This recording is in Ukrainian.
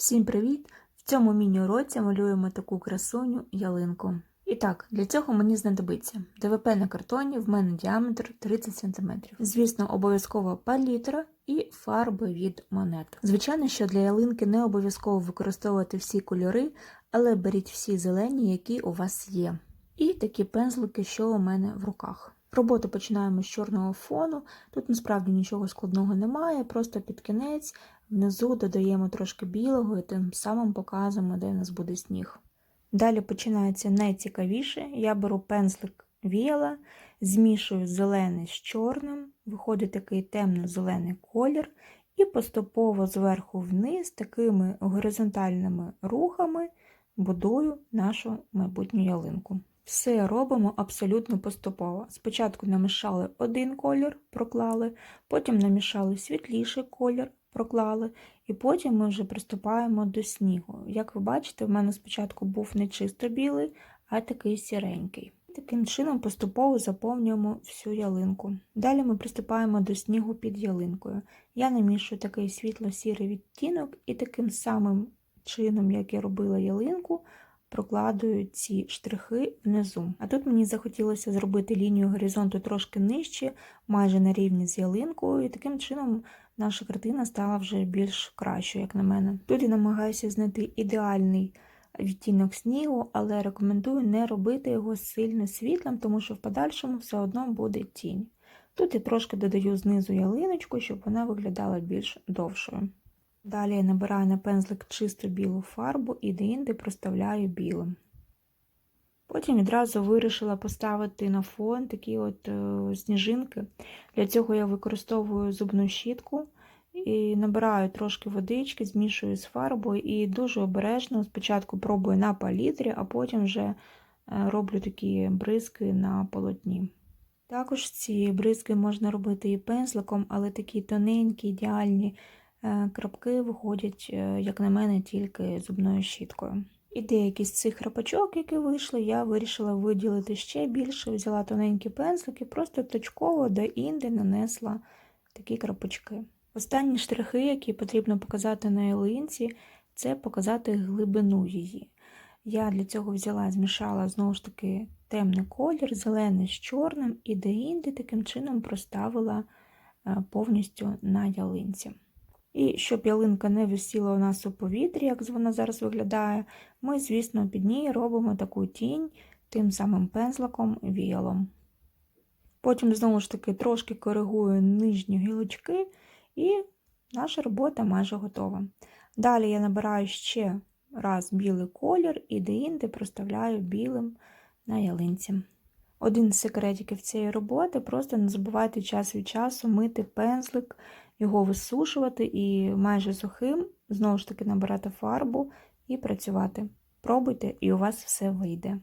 Всім привіт! В цьому міні-уроці малюємо таку красуню ялинку. І так, для цього мені знадобиться ДВП на картоні, в мене діаметр 30 см. Звісно, обов'язково палітра і фарби від монет. Звичайно, що для ялинки не обов'язково використовувати всі кольори, але беріть всі зелені, які у вас є. І такі пензлики, що у мене в руках. Роботу починаємо з чорного фону. Тут насправді нічого складного немає, просто під кінець внизу додаємо трошки білого і тим самим показуємо, де у нас буде сніг. Далі починається найцікавіше. Я беру пензлик віяла, змішую зелений з чорним, виходить такий темно-зелений колір, і поступово зверху вниз такими горизонтальними рухами будую нашу майбутню ялинку. Все робимо абсолютно поступово. Спочатку намішали один колір, проклали, потім намішали світліший колір, проклали, і потім ми вже приступаємо до снігу. Як ви бачите, в мене спочатку був не чисто білий, а такий сіренький. Таким чином поступово заповнюємо всю ялинку. Далі ми приступаємо до снігу під ялинкою. Я намішую такий світло-сірий відтінок і таким самим чином, як я робила ялинку, прокладую ці штрихи внизу. А тут мені захотілося зробити лінію горизонту трошки нижче, майже на рівні з ялинкою, і таким чином наша картина стала вже більш кращою, як на мене. Тут я намагаюся знайти ідеальний відтінок снігу, але рекомендую не робити його сильно світлим, тому що в подальшому все одно буде тінь. Тут я трошки додаю знизу ялиночку, щоб вона виглядала більш довшою. Далі я набираю на пензлик чисту білу фарбу і деінде проставляю білим. Потім відразу вирішила поставити на фон такі от е, сніжинки. Для цього я використовую зубну щітку і набираю трошки водички, змішую з фарбою і дуже обережно спочатку пробую на палітрі, а потім вже е, роблю такі бризки на полотні. Також ці бризки можна робити і пензликом, але такі тоненькі, ідеальні крапки виходять, е, як на мене, тільки зубною щіткою. І деякі з цих крапочок, які вийшли, я вирішила виділити ще більше, взяла тоненькі пензлики, просто точково до інде нанесла такі крапочки. Останні штрихи, які потрібно показати на ялинці, це показати глибину її. Я для цього взяла, змішала знову ж таки темний колір, зелений з чорним, і деінде таким чином проставила повністю на ялинці. І щоб ялинка не висіла у нас у повітрі, як вона зараз виглядає, ми, звісно, під ній робимо таку тінь тим самим пензликом віялом. Потім, знову ж таки, трошки коригую нижні гілочки, і наша робота майже готова. Далі я набираю ще раз білий колір і деінде проставляю білим на ялинці. Один з секретиків цієї роботи просто не забувайте час від часу мити пензлик, його висушувати і майже сухим, знову ж таки, набирати фарбу і працювати. Пробуйте, і у вас все вийде.